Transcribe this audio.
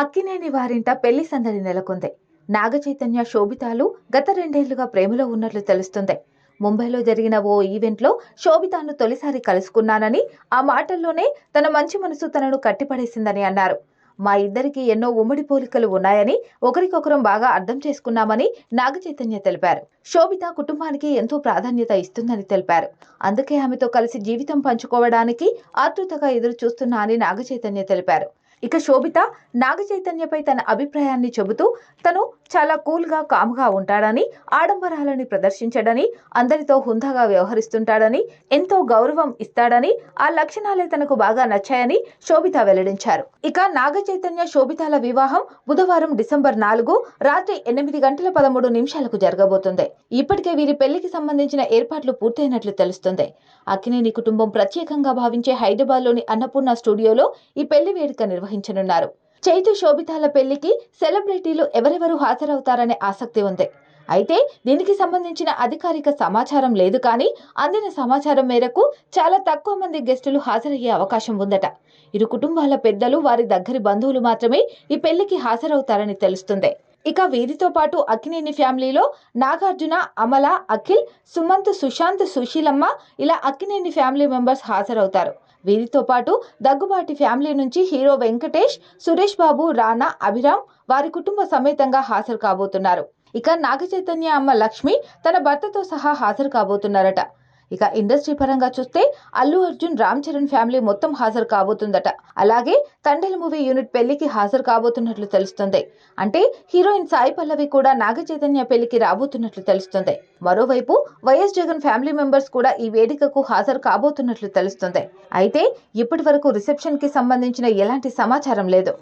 అక్కినేని వారింట పెళ్ళి సందడి నెలకొంది. నాగచైతన్య శోభితాలు గత రెండేళ్ళుగా ప్రేమలో ఉన్నట్లు తెలుస్తుంది. ముంబైలో జరిగిన ఓ ఈవెంట్లో శోభితాను తొలిసారి కలుసుకున్నానని ఆ మాటల్లోనే తన మంచి మనసు తనను కట్టిపడేసిందని అన్నారు. మా ఇద్దరికి ఎన్నో ఉమ్మడి పోలికలు ఉన్నాయని ఒకరికొకరం బాగా అర్థం చేసుకున్నామని నాగచైతన్య తెలిపారు. శోభిత కుటుంబానికి ఎంతో ప్రాధాన్యత ఇస్తుందని తెలిపారు. అందుకే ఆమెతో కలిసి జీవితం పంచుకోవడానికి ఆతృతగా ఎదురు చూస్తున్నా అని నాగచైతన్య తెలిపారు. ఇక శోభిత నాగ చైతన్యపై తన అభిప్రాయాన్ని చెబుతూ తను చాలా కూల్గా కామ్గా ఉంటాడని ఆడంబరాలని ప్రదర్శించడని అందరితో హుందాగా వ్యవహరిస్తుంటాడని ఎంతో గౌరవం ఇస్తాడని ఆ లక్షణాలే తనకు బాగా నచ్చాయని శోభిత వెల్లడించారు. ఇక నాగ చైతన్య శోభితాల వివాహం బుధవారం డిసెంబర్ నాలుగు రాత్రి ఎనిమిది గంటల పదమూడు నిమిషాలకు జరగబోతుంది. ఇప్పటికే వీరి పెళ్ళికి సంబంధించిన ఏర్పాట్లు పూర్తయినట్లు తెలుస్తుంది. అక్కినేని కుటుంబం ప్రత్యేకంగా భావించే హైదరాబాద్లోని అన్నపూర్ణ స్టూడియోలో ఈ పెళ్ళి వేడుక నిర్వహించనున్నారు. చైతు శోభితాల పెళ్ళికి సెలబ్రిటీలు ఎవరెవరు హాజరవుతారనే ఆసక్తి ఉంది. అయితే దీనికి సంబంధించిన అధికారిక సమాచారం లేదు కానీ అందిన సమాచారం మేరకు చాలా తక్కువ మంది గెస్టులు హాజరయ్యే అవకాశం ఉందట. ఇరు కుటుంబాల పెద్దలు వారి దగ్గరి బంధువులు మాత్రమే ఈ పెళ్ళికి హాజరవుతారని తెలుస్తుంది. ఇక వీరితో పాటు అక్కినేని ఫ్యామిలీలో నాగార్జున అమల అఖిల్ సుమంత్ సుశాంత్ సుశీలమ్మ ఇలా అక్కినేని ఫ్యామిలీ మెంబర్స్ హాజరవుతారు. వీరితో పాటు దగ్గుబాటి ఫ్యామిలీ నుంచి హీరో వెంకటేష్ సురేష్ బాబు రానా అభిరామ్ వారి కుటుంబ సమేతంగా హాజరు కాబోతున్నారు. ఇక నాగ చైతన్య అమ్మ లక్ష్మి తన భర్తతో సహా హాజరు కాబోతున్నారట. ఇక ఇండస్ట్రీ పరంగా చూస్తే అల్లు అర్జున్ రామ్ చరణ్ ఫ్యామిలీ మొత్తం హాజరు కాబోతుందట. అలాగే తండ్రి మూవీ యూనిట్ పెళ్ళికి హాజరు కాబోతున్నట్లు తెలుస్తుంది. అంటే హీరోయిన్ సాయి పల్లవి కూడా నాగ చైతన్య పెళ్ళికి రాబోతున్నట్లు తెలుస్తుంది. మరోవైపు వైఎస్ జగన్ ఫ్యామిలీ మెంబర్స్ కూడా ఈ వేదికకు హాజరు కాబోతున్నట్లు తెలుస్తుంది. అయితే ఇప్పటి వరకు రిసెప్షన్కి సంబంధించిన ఎలాంటి సమాచారం లేదు.